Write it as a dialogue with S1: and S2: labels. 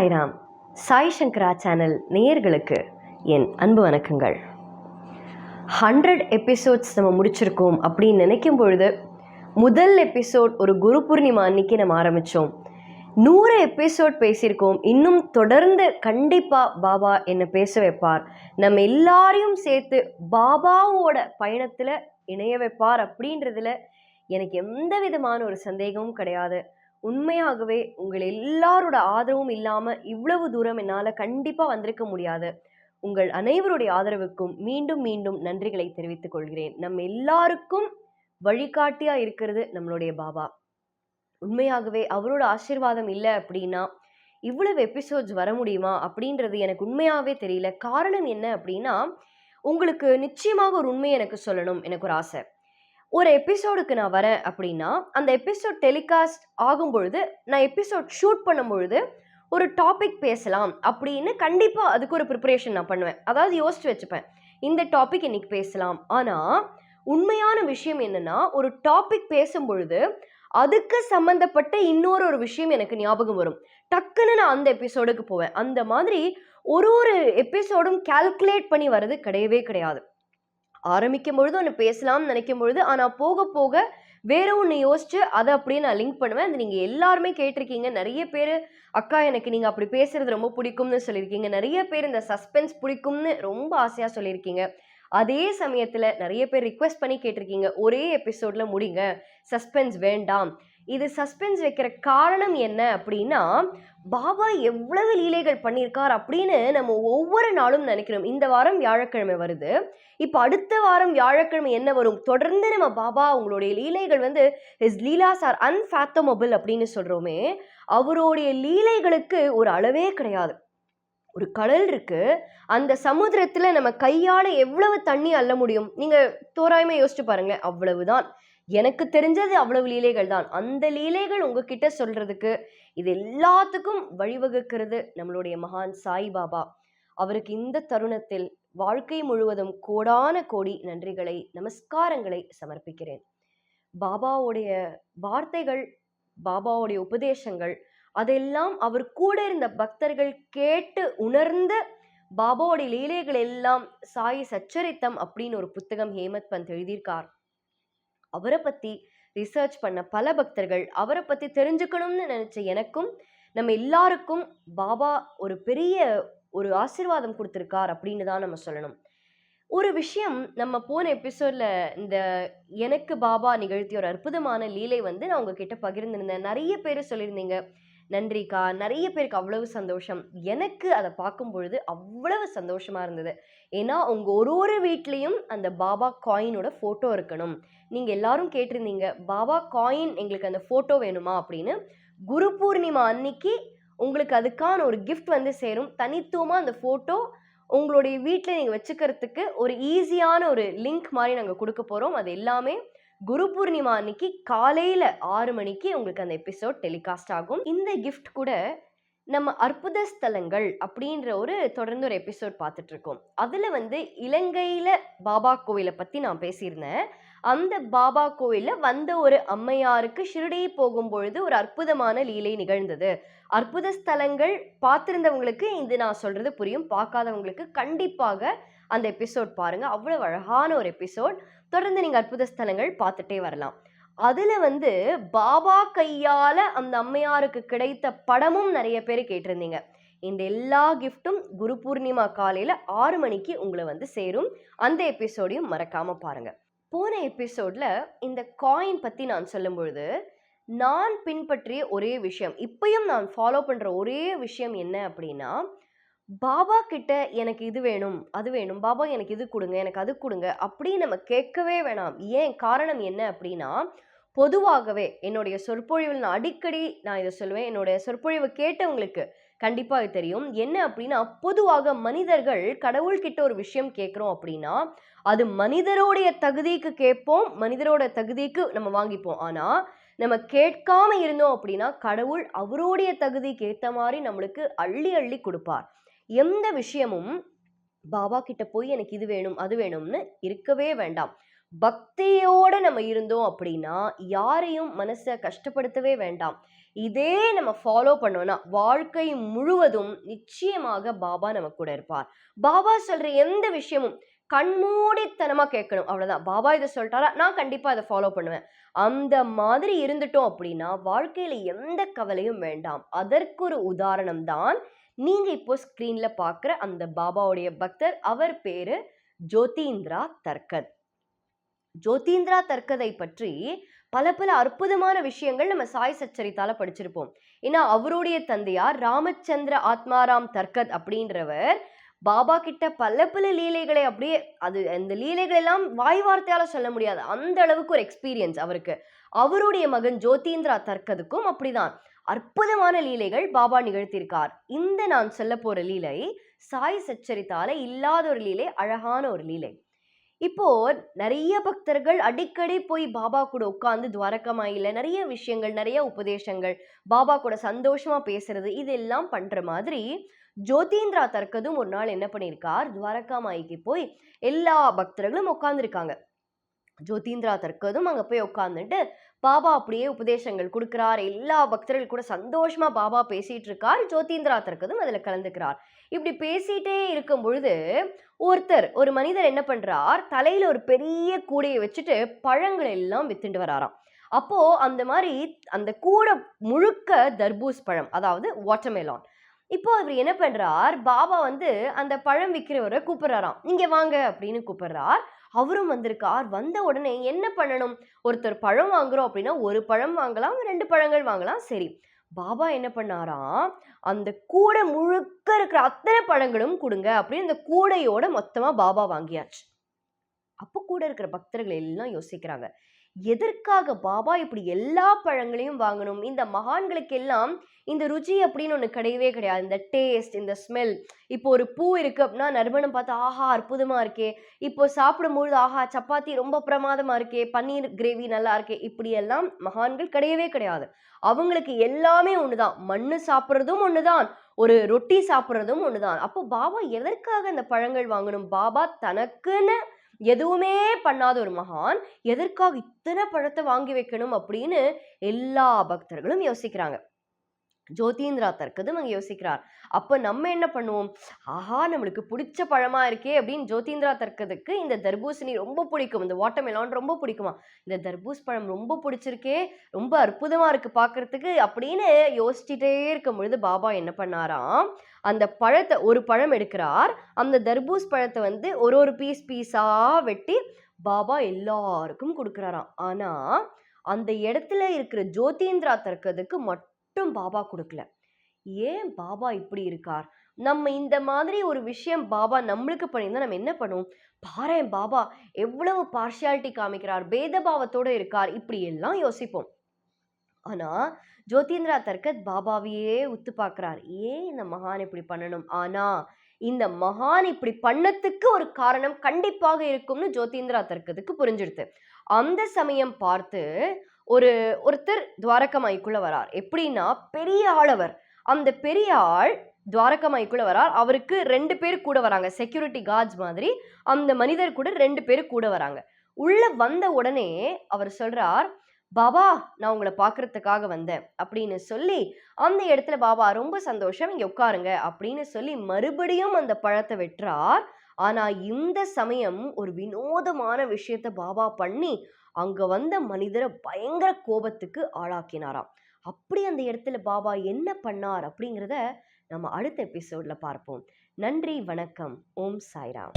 S1: சாய்ராம் சாய் சங்கரா channel நேயர்களுக்கு என் அன்பு வணக்கங்கள். ஹண்ட்ரட் எபிசோட்ஸ் நம்ம முடிச்சிருக்கோம் அப்படின்னு நினைக்கும் பொழுது முதல் எபிசோட் ஒரு குரு பூர்ணிமா அன்னைக்கு நம்ம ஆரம்பித்தோம் நூறு எபிசோட் பேசியிருக்கோம். இன்னும் தொடர்ந்து கண்டிப்பாக பாபா என்னை பேச வைப்பார். நம்ம எல்லாரையும் சேர்த்து பாபாவோட பயணத்தில் இணைய வைப்பார் அப்படின்றதுல எனக்கு எந்த விதமான ஒரு சந்தேகமும் கிடையாது. உண்மையாகவே உங்கள் எல்லாரோட ஆதரவும் இல்லாமல் இவ்வளவு தூரம் என்னால் கண்டிப்பாக வந்திருக்க முடியாது. உங்கள் அனைவருடைய ஆதரவுக்கும் மீண்டும் மீண்டும் நன்றிகளை தெரிவித்துக் கொள்கிறேன். நம்ம எல்லாருக்கும் வழிகாட்டியா இருக்கிறது நம்மளுடைய பாபா. உண்மையாகவே அவரோட ஆசீர்வாதம் இல்லை அப்படின்னா இவ்வளவு எபிசோட்ஸ் வர முடியுமா அப்படின்றது எனக்கு உண்மையாகவே தெரியல. காரணம் என்ன அப்படின்னா உங்களுக்கு நிச்சயமாக ஒரு உண்மை எனக்கு சொல்லணும். எனக்கு ஒரு ஆசை. ஒரு எபிசோடுக்கு நான் வரேன் அப்படின்னா அந்த எபிசோட் டெலிகாஸ்ட் ஆகும் பொழுது நான் எபிசோட் ஷூட் பண்ணும் பொழுது ஒரு டாபிக் பேசலாம் அப்படின்னு கண்டிப்பாக அதுக்கு ஒரு ப்ரிப்பரேஷன் நான் பண்ணுவேன். அதாவது யோசிச்சு வச்சுப்பேன். இந்த டாபிக் இன்னைக்கு பேசலாம். ஆனால் உண்மையான விஷயம் என்னன்னா ஒரு டாபிக் பேசும் பொழுது அதுக்கு சம்மந்தப்பட்ட இன்னொரு ஒரு விஷயம் எனக்கு ஞாபகம் வரும். டக்குன்னு நான் அந்த எபிசோடுக்கு போவேன். அந்த மாதிரி ஒரு ஒரு எபிசோடும் கால்குலேட் பண்ணி வர்றது கிடையவே கிடையாது. ஆரம்பிக்கும் பொழுது ஒன்று பேசலாம்னு நினைக்கும் பொழுது ஆனால் போக போக வேற ஒன்று யோசிச்சு அதை அப்படியே நான் லிங்க் பண்ணுவேன். அது நீங்கள் எல்லாருமே கேட்டிருக்கீங்க. நிறைய பேர் அக்கா எனக்கு நீங்கள் அப்படி பேசுறது ரொம்ப பிடிக்கும்னு சொல்லியிருக்கீங்க. நிறைய பேர் இந்த சஸ்பென்ஸ் பிடிக்கும்னு ரொம்ப ஆசையாக சொல்லியிருக்கீங்க. அதே சமயத்தில் நிறைய பேர் ரிக்வெஸ்ட் பண்ணி கேட்டிருக்கீங்க. ஒரே எபிசோடில் முடிங்க. சஸ்பென்ஸ் வேண்டாம். இது சஸ்பென்ஸ் வைக்கிற காரணம் என்ன அப்படின்னா பாபா எவ்வளவு லீலைகள் பண்ணியிருக்கார் அப்படின்னு நம்ம ஒவ்வொரு நாளும் நினைக்கிறோம். இந்த வாரம் வியாழக்கிழமை வருது. இப்போ அடுத்த வாரம் வியாழக்கிழமை என்ன வரும்? தொடர்ந்து நம்ம பாபா அவங்களுடைய லீலைகள் வந்து ஹிஸ் லீலாஸ் ஆர் அன்ஃபேத்தமபிள் அப்படின்னு சொல்கிறோமே அவருடைய லீலைகளுக்கு ஒரு அளவே கிடையாது. ஒரு கடல் இருக்கு. அந்த சமுத்திரத்தில் நம்ம கையால் எவ்வளவு தண்ணி அள்ள முடியும்? நீங்கள் தோராயமாக யோசிச்சு பாருங்களேன். அவ்வளவுதான். எனக்கு தெரிஞ்சது அவ்வளவு லீலைகள் தான். அந்த லீலைகள் உங்ககிட்ட சொல்றதுக்கு இது எல்லாத்துக்கும் வழிவகுக்கிறது நம்மளுடைய மகான் சாய் பாபா. அவருக்கு இந்த தருணத்தில் வாழ்க்கை முழுவதும் கோடான கோடி நன்றிகளை நமஸ்காரங்களை சமர்ப்பிக்கிறேன். பாபாவுடைய வார்த்தைகள் பாபாவுடைய உபதேசங்கள் அதெல்லாம் அவர் கூட இருந்த பக்தர்கள் கேட்டு உணர்ந்த பாபாவுடைய லீலைகள் எல்லாம் சாய் சச்சரித்தம் அப்படின்னு ஒரு புத்தகம் ஹேமத் பந்த் எழுதியிருக்கார். அவரை பற்றி ரிசர்ச் பண்ண பல பக்தர்கள் அவரை பற்றி தெரிஞ்சுக்கணும்னு நினச்ச எனக்கும் நம்ம எல்லாருக்கும் பாபா ஒரு பெரிய ஒரு ஆசிர்வாதம் கொடுத்துருக்கார் அப்படின்னு தான் நம்ம சொல்லணும். ஒரு விஷயம் நம்ம போன எபிசோட்ல இந்த எனக்கு பாபா நிகழ்த்திய ஒரு அற்புதமான லீலை வந்து நான் உங்ககிட்ட பகிர்ந்திருந்தேன். நிறைய பேர் சொல்லியிருந்தீங்க. நன்றிக்கா. நிறைய பேருக்கு அவ்வளவு சந்தோஷம். எனக்கு அதை பார்க்கும் பொழுது அவ்வளவு சந்தோஷமா இருந்தது. ஏன்னா உங்க ஒரு ஒரு வீட்லேயும் அந்த பாபா காயினோட ஃபோட்டோ இருக்கணும். நீங்கள் எல்லாரும் கேட்டிருந்தீங்க பாபா காயின் எங்களுக்கு அந்த ஃபோட்டோ வேணுமா? அப்படின்னு. குரு பூர்ணிமா அன்னைக்கு உங்களுக்கு அதுக்கான ஒரு கிஃப்ட் வந்து சேரும். தனித்துவமாக அந்த ஃபோட்டோ உங்களுடைய வீட்டில் நீங்கள் வச்சுக்கிறதுக்கு ஒரு ஈஸியான ஒரு லிங்க் மாதிரி நாங்கள் கொடுக்க போகிறோம் அது எல்லாமே குரு பூர்ணிமா அன்னைக்கு காலையில் ஆறு மணிக்கு உங்களுக்கு அந்த எபிசோட் டெலிகாஸ்ட் ஆகும். இந்த கிஃப்ட் கூட நம்ம அற்புத ஸ்தலங்கள் அப்படின்ற ஒரு தொடர்ந்து ஒரு எபிசோட் பார்த்துட்டு இருக்கோம். அதில் வந்து இலங்கையில் பாபா கோவிலை பற்றி நான் பேசியிருந்தேன். அந்த பாபா கோயிலில் வந்த ஒரு அம்மையாருக்கு ஷிரடி போகும் பொழுது ஒரு அற்புதமான லீலை நிகழ்ந்தது. அற்புத ஸ்தலங்கள் பார்த்துருந்தவங்களுக்கு இது நான் சொல்கிறது புரியும். பார்க்காதவங்களுக்கு கண்டிப்பாக அந்த எபிசோட் பாருங்கள் அவ்வளோ அழகான ஒரு எபிசோட். தொடர்ந்து நீங்கள் அற்புத ஸ்தலங்கள் பார்த்துட்டே வரலாம். அதில் வந்து பாபா கையால் அந்த அம்மையாருக்கு கிடைத்த படமும் நிறைய பேர் கேட்டிருந்தீங்க. இந்த எல்லா கிஃப்ட்டும் குரு பூர்ணிமா காலையில் ஆறு மணிக்கு உங்களை வந்து சேரும். அந்த எபிசோடையும் மறக்காமல் பாருங்கள் போன எபிசோடில் இந்த காயின் பற்றி நான் சொல்லும் பொழுது நான் பின்பற்றிய ஒரே விஷயம் இப்பயும் நான் ஃபாலோ பண்ணுற ஒரே விஷயம் என்ன அப்படின்னா பாபா கிட்ட எனக்கு இது வேணும் அது வேணும் பாபா எனக்கு இது கொடுங்க எனக்கு அது கொடுங்க அப்படின்னு நம்ம கேட்கவே வேணாம். ஏன்? காரணம் என்ன அப்படின்னா பொதுவாகவே என்னுடைய சொற்பொழிவில் நான் அடிக்கடி நான் இதை சொல்லுவேன் என்னுடைய சொற்பொழிவு கேட்டவங்களுக்கு கண்டிப்பாக இது தெரியும். என்ன அப்படின்னா பொதுவாக மனிதர்கள் கடவுள்கிட்ட ஒரு விஷயம் கேட்குறோம் அப்படின்னா அது மனிதருடைய தகுதிக்கு கேட்போம் மனிதரோட தகுதிக்கு நம்ம வாங்கிப்போம். ஆனால் நம்ம கேட்காம இருந்தோம் அப்படின்னா கடவுள் அவருடைய தகுதிக்கு ஏற்ற மாதிரி நம்மளுக்கு அள்ளி அள்ளி கொடுப்பார். எந்த விஷயமும் பாபா கிட்ட போய் எனக்கு இது வேணும் அது வேணும்னு இருக்கவே வேண்டாம். பக்தியோட நம்ம இருந்தோம் அப்படின்னா யாரையும் மனசை கஷ்டப்படுத்தவே வேண்டாம். இதே நம்ம ஃபாலோ பண்ணோம்னா வாழ்க்கை முழுவதும் நிச்சயமாக பாபா நம்ம கூட இருப்பார். பாபா சொல்ற எந்த விஷயமும் கண்மூடித்தனமா கேட்கணும். அவ்வளவுதான். பாபா இதை சொல்லிட்டாரா? நான் கண்டிப்பா அதை ஃபாலோ பண்ணுவேன். அந்த மாதிரி இருந்துட்டோம் அப்படின்னா வாழ்க்கையில எந்த கவலையும் வேண்டாம். அதற்கு ஒரு உதாரணம் தான் நீங்க இப்போ ஸ்கிரீன்ல பார்க்குற அந்த பாபாவுடைய பக்தர். அவர் பேரு ஜோதீந்திரா தர்கத் ஜோதீந்திரா தர்கதை பற்றி பல பல அற்புதமான விஷயங்கள் நம்ம சாய் சச்சரித்தால படிச்சிருப்போம். ஏன்னா அவருடைய தந்தையார் ராமச்சந்திர ஆத்மாராம் தர்கத் அப்படின்றவர் பாபா கிட்ட பல பல லீலைகளை அப்படியே அது அந்த லீலைகள் எல்லாம் வாய் வார்த்தையால சொல்ல முடியாது. அந்த அளவுக்கு ஒரு எக்ஸ்பீரியன்ஸ் அவருக்கு. அவருடைய மகன் ஜோதீந்திரா தர்கதுக்கும் அப்படிதான். அற்புதமான லீலைகள் பாபா நிகழ்த்தியிருக்கார். இந்த நான் சொல்ல போற லீலை சாய் சச்சரித்தால இல்லாத ஒரு லீலை அழகான ஒரு லீலை. இப்போ நிறைய பக்தர்கள் அடிக்கடி போய் பாபா கூட உட்காந்து துவாரகமாயில நிறைய விஷயங்கள் நிறைய உபதேசங்கள் பாபா கூட சந்தோஷமா பேசுறது இதெல்லாம் பண்ற மாதிரி ஜோதீந்திரா தர்க்கதும் ஒரு நாள் என்ன பண்ணியிருக்கார்? துவாரகாமாய்க்கு போய் எல்லா பக்தர்களும் உட்காந்துருக்காங்க ஜோதீந்திரா தர்க்கதும் அங்கே போய் உட்காந்துட்டு பாபா அப்படியே உபதேசங்கள் கொடுக்குறார். எல்லா பக்தர்கள் கூட சந்தோஷமாக பாபா பேசிகிட்டு இருக்கார் ஜோதீந்திரா தர்க்கதும் அதில் கலந்துக்கிறார். இப்படி பேசிகிட்டே இருக்கும் பொழுது ஒருத்தர் ஒரு மனிதர் என்ன பண்ணுறார் தலையில் ஒரு பெரிய கூடையை வச்சுட்டு பழங்களை எல்லாம் வித்துட்டு வராராம். அப்போது அந்த மாதிரி அந்த கூடை முழுக்க தர்பூஸ் பழம் அதாவது வாட்டர்மெலான் இப்போ அவர் என்ன பண்ணுறார் பாபா வந்து அந்த பழம் விற்கிறவரை கூப்பிட்றாராம். இங்கே வாங்க அப்படின்னு கூப்பிட்றார். அவரும் வந்திருக்கார் வந்த உடனே என்ன பண்ணணும்? ஒருத்தர் பழம் வாங்குறோம் அப்படின்னா ஒரு பழம் வாங்கலாம் ரெண்டு பழங்கள் வாங்கலாம். சரி. பாபா என்ன பண்ணாராம் அந்த கூடை முழுக்க இருக்கிற அத்தனை பழங்களும் கொடுங்க அப்படின்னு அந்த கூடையோட மொத்தமாக பாபா வாங்கியாச்சு. அப்போ கூட இருக்கிற பக்தர்கள் எல்லாம் யோசிக்கிறாங்க. எதற்காக பாபா இப்படி எல்லா பழங்களையும் வாங்கணும்? இந்த மகான்களுக்கெல்லாம் இந்த ருச்சி அப்படின்னு ஒன்று கிடையவே கிடையாது. இந்த டேஸ்ட் இந்த ஸ்மெல் இப்போ ஒரு பூ இருக்குது அப்படின்னா நறுமணம் பார்த்து ஆஹா அற்புதமாக இருக்கே. இப்போ சாப்பிடும்பொழுது ஆஹா சப்பாத்தி ரொம்ப பிரமாதமாக இருக்கே. பன்னீர் கிரேவி நல்லா இருக்கே. இப்படியெல்லாம் மகான்கள் கிடையவே கிடையாது. அவங்களுக்கு எல்லாமே ஒன்று தான் மண்ணு சாப்பிட்றதும் ஒன்று தான் ஒரு ரொட்டி சாப்பிட்றதும் ஒன்று தான் அப்போ பாபா எதற்காக அந்த பழங்கள் வாங்கணும்? பாபா தனக்குன்னு எதுவுமே பண்ணாத ஒரு மகான் எதற்காக இத்தனை பழத்தை வாங்கி வைக்கணும் அப்படின்னு எல்லா பக்தர்களும் யோசிக்கிறாங்க. ஜோதீந்திரா தர்க்கதும் அங்கே யோசிக்கிறார். அப்போ நம்ம என்ன பண்ணுவோம்? ஆஹா நம்மளுக்கு பிடிச்ச பழமா இருக்கே அப்படின்னு ஜோதீந்திரா தர்க்கதுக்கு இந்த தர்பூசணி ரொம்ப பிடிக்கும். இந்த வாட்டர்மெலான் ரொம்ப பிடிக்குமா? இந்த தர்பூஸ் பழம் ரொம்ப பிடிச்சிருக்கே ரொம்ப அற்புதமா இருக்கு பார்க்கறதுக்கு அப்படின்னு யோசிச்சுட்டே இருக்கும் பொழுது பாபா என்ன பண்ணாராம்? அந்த பழத்தை ஒரு பழம் எடுக்கிறார். அந்த தர்பூஸ் பழத்தை வந்து ஒரு ஒரு பீஸ் பீஸா வெட்டி பாபா எல்லாருக்கும் கொடுக்குறாராம். ஆனா அந்த இடத்துல இருக்கிற ஜோதீந்திரா தர்க்கதுக்கு மட்டும் பாபா கொடுக்கல. ஏன் பாபா இப்படி இருக்கார்? நம்ம இந்த மாதிரி ஒரு விஷயம் பாபா நம்மளுக்கு பண்ணியிருந்தா நம்ம என்ன பண்ணுவோம்? பாரேன் பாபா எவ்வளவு பார்ஷியாலிட்டி காமிக்கிறார் பேதபாவத்தோடு இருக்கார் இப்படி எல்லாம் யோசிப்போம். ஆனா ஜோதீந்திரா தர்கத் பாபாவையே உத்து பார்க்குறார். ஏன் இந்த மகான் இப்படி பண்ணணும்? ஆனா இந்த மகான் இப்படி பண்ணத்துக்கு ஒரு காரணம் கண்டிப்பாக இருக்கும்னு ஜோதீந்திரா தர்க்கத்துக்கு புரிஞ்சிடுது. அந்த சமயம் பார்த்து ஒரு ஒருத்தர் துவாரகமாய்க்குள்ள வரார். எப்படின்னா பெரிய ஆளவர். அந்த பெரிய ஆள் துவாரகமாய்க்குள்ள வரார். அவருக்கு ரெண்டு பேர் கூட வராங்க. செக்யூரிட்டி கார்ட்ஸ் மாதிரி அந்த மனிதர் கூட ரெண்டு பேர் கூட வராங்க. உள்ள வந்த உடனே அவர் சொல்றார் பாபா நான் உங்களை பார்க்கறதுக்காக வந்தேன். அப்படின்னு சொல்லி அந்த இடத்துல பாபா ரொம்ப சந்தோஷம். இங்கே உட்காருங்க. அப்படின்னு சொல்லி மறுபடியும் அந்த பழத்தை வெட்டுறார். ஆனால் இந்த சமயம் ஒரு வினோதமான விஷயத்த பாபா பண்ணி அங்கே வந்த மனிதரை பயங்கர கோபத்துக்கு ஆளாக்கினாராம். அப்படி அந்த இடத்துல பாபா என்ன பண்ணார் அப்படிங்கிறத நம்ம அடுத்த எபிசோடில் பார்ப்போம். நன்றி வணக்கம். ஓம் சாய்ராம்.